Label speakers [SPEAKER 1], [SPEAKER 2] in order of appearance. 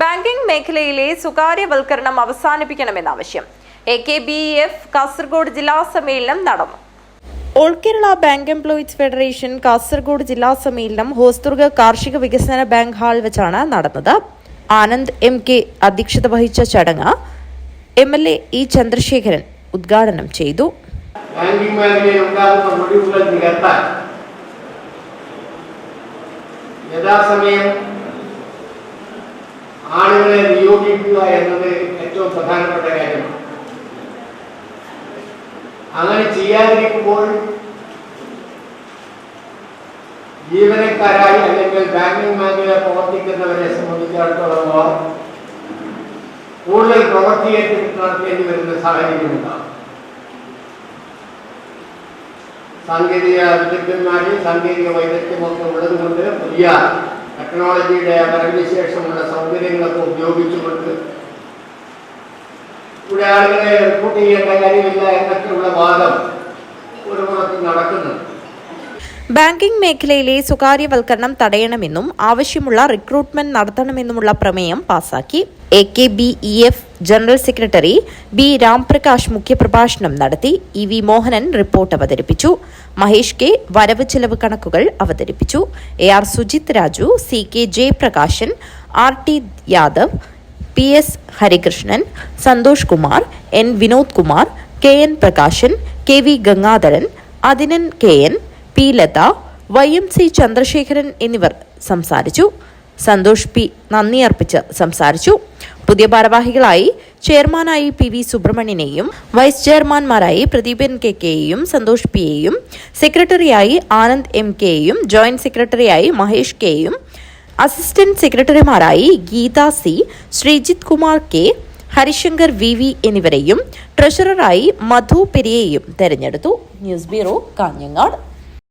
[SPEAKER 1] Banking മേഖലയിലെ സ്വകാര്യവൽക്കരണം അവസാനിപ്പിക്കണമെന്ന ആവശ്യം A K B F Kasaragod ജില്ലാ സമ്മേളനം നടന്നു. All Kerala bank employees federation Kasaragod ജില്ലാ സമ്മേളനം ഹോസ്ദുർഗ കാർഷിക വികസന ബാങ്ക് ഹാൾ വെച്ചാണ് നടന്നത്. ആനന്ദ് എം കെ അധ്യക്ഷത വഹിച്ച ചടങ്ങ് M L A E Chandrasekharan ഉദ്ഘാടനം ചെയ്തു.
[SPEAKER 2] ബാങ്കിംഗ് മേഖലയിൽ ഉണ്ടാകുന്ന ഒഴിവുകൾ നികത്താൻ യഥാസമയം ആളുകളെ നിയോഗിക്കുക എന്നത് ഏറ്റവും പ്രധാനപ്പെട്ട കാര്യമാണ് അങ്ങനെ ചെയ്യാതിരിക്കുമ്പോൾ ജീവനക്കാരായി അല്ലെങ്കിൽ ബാങ്കിംഗ് മേഖലയിൽ പ്രവർത്തിക്കുന്നവരെ സംബന്ധിച്ചിടത്തോളം കൂടുതൽ പ്രവൃത്തി ഏറ്റെടുത്ത് നടത്തേണ്ടി വരുന്ന സാഹചര്യമുണ്ടാകും സാങ്കേതിക വിദഗ്ധന്മാരും സാങ്കേതിക വൈദഗ്ധ്യമൊക്കെ ഉള്ളതുകൊണ്ട് പുതിയ ടെക്നോളജിയുടെ വരവിന് ശേഷമുള്ള സൗകര്യങ്ങളൊക്കെ ഉപയോഗിച്ചുകൊണ്ട് ഇവിടെ ആളുകളെ റിപ്പോർട്ട് ചെയ്യേണ്ട കാര്യമില്ല എന്നൊക്കെയുള്ള വാദം ഒരു പുറത്ത് നടക്കുന്നുണ്ട്
[SPEAKER 1] ബാങ്കിംഗ് മേഖലയിലെ സ്വകാര്യവൽക്കരണം തടയണമെന്നും ആവശ്യമുള്ള റിക്രൂട്ട്മെന്റ് നടത്തണമെന്നുമുള്ള പ്രമേയം പാസാക്കി. A K B E F general secretary B Ramprakash മുഖ്യപ്രഭാഷണം നടത്തി ഇ വി മോഹനൻ റിപ്പോർട്ട് അവതരിപ്പിച്ചു. മഹേഷ് കെ വരവ് ചെലവ് കണക്കുകൾ അവതരിപ്പിച്ചു. A R Sujith Raju C K Jayaprakashan R T Yadav P S Harikrishnan Santhosh Kumar N Vinod Kumar K N Prakashan K V Gangadharan അതിനൻ K N P Latha Y M C Chandrasekharan എന്നിവർ സംസാരിച്ചു. Santhosh P നന്ദി അർപ്പിച്ച് സംസാരിച്ചു. പുതിയ ഭാരവാഹികളായി ചെയർമാനായി P V സുബ്രഹ്മണ്യനെയും vice ചെയർമാൻമാരായി പ്രദീപൻ കെ കെയെയും സന്തോഷ് പിയെയും സെക്രട്ടറിയായി ആനന്ദ് എം കെയെയും ജോയിന്റ് സെക്രട്ടറിയായി മഹേഷ് കെയും assistant സെക്രട്ടറിമാരായി Geetha C Sreejith Kumar K Harishankar V V എന്നിവരെയും ട്രഷററായി മധു പെരിയെയും തെരഞ്ഞെടുത്തു. News bureau Kanhangad.